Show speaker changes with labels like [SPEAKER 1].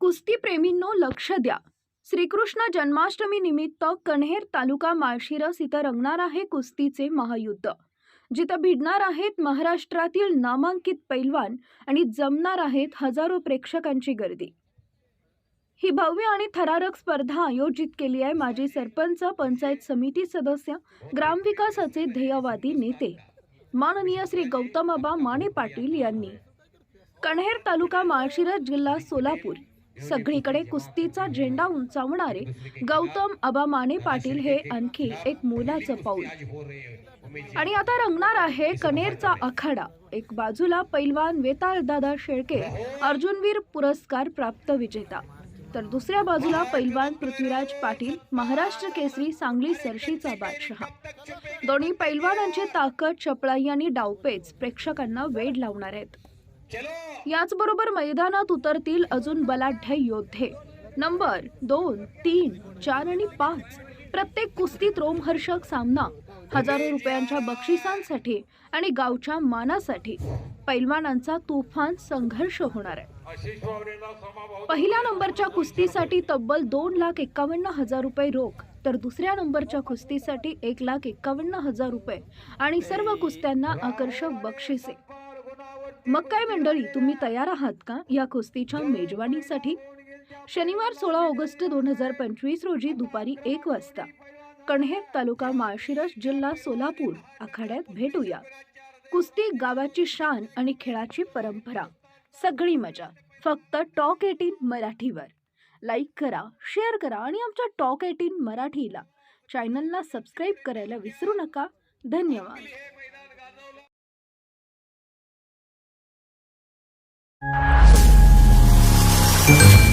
[SPEAKER 1] कुस्तीप्रेमींनो लक्ष द्या. श्रीकृष्ण जन्माष्टमी निमित्त कण्हेर तालुका माळशिरस इथं रंगणार आहे कुस्तीचे महायुद्ध. जिथं भिडणार आहेत महाराष्ट्रातील नामांकित पैलवान आणि जमणार आहेत हजारो प्रेक्षकांची गर्दी. ही भव्य आणि थरारक स्पर्धा आयोजित केली आहे माजी सरपंच पंचायत समिती सदस्य ग्रामविकासाचे ध्येयवादी नेते. माननीय श्री गौतमबा माने पाटील यांनी. कण्हेर तालुका माळशिरस जिल्हा सोलापूर. सगळीकडे कुस्तीचा झेंडा उंचावणारे गौतम अबा माने पाटील हे आणखी एक मोलाचं पाऊल. आणि आता रंगणार आहे कनेरचा आखाडा. एक बाजूला पैलवान वेताळ दादा शेळके अर्जुनवीर पुरस्कार प्राप्त विजेता. तर दुसऱ्या बाजूला पैलवान पृथ्वीराज पाटील महाराष्ट्र केसरी सांगली सरशीचा बादशहा. दोन्ही पैलवानांची ताकद चपळाई आणि डावपेच प्रेक्षकांना वेड लावणार आहेत. याचबरोबर मैदानात उतरतील अजून बलाढ्य योद्धे. नंबर दोन तीन चार आणि पाच. प्रत्येक कुस्तीत रोमहर्षक सामना. हजारो रुपयांच्या बक्षिसांसाठी आणि गावच्या मानासाठी. पैलवानांचा तुफान संघर्ष होणार आहे. पहिल्या नंबरच्या कुस्तीसाठी तब्बल दोन लाख एक्कावन्न हजार रुपये रोख तर दुसऱ्या नंबरच्या कुस्तीसाठी एक लाख एक्कावन्न हजार रुपये आणि सर्व कुस्त्यांना आकर्षक बक्षिसे. मग काय मंडळी तुम्ही तयार आहात का या कुस्तीच्या मेजवानीसाठी? शनिवार सोळा ऑगस्ट दोन हजार पंचवीस रोजी दुपारी एक वाजता कण्हेर तालुका माळशिरस जिल्हा सोलापूर आखाड्यात भेटूया. कुस्ती गावाची शान आणि खेळाची परंपरा सगळी मजा फक्त टॉक एटीन मराठीवर. लाईक करा शेअर करा आणि आमच्या टॉक एटीन मराठीला चॅनलला सबस्क्राईब करायला विसरू नका. धन्यवाद.
[SPEAKER 2] Thank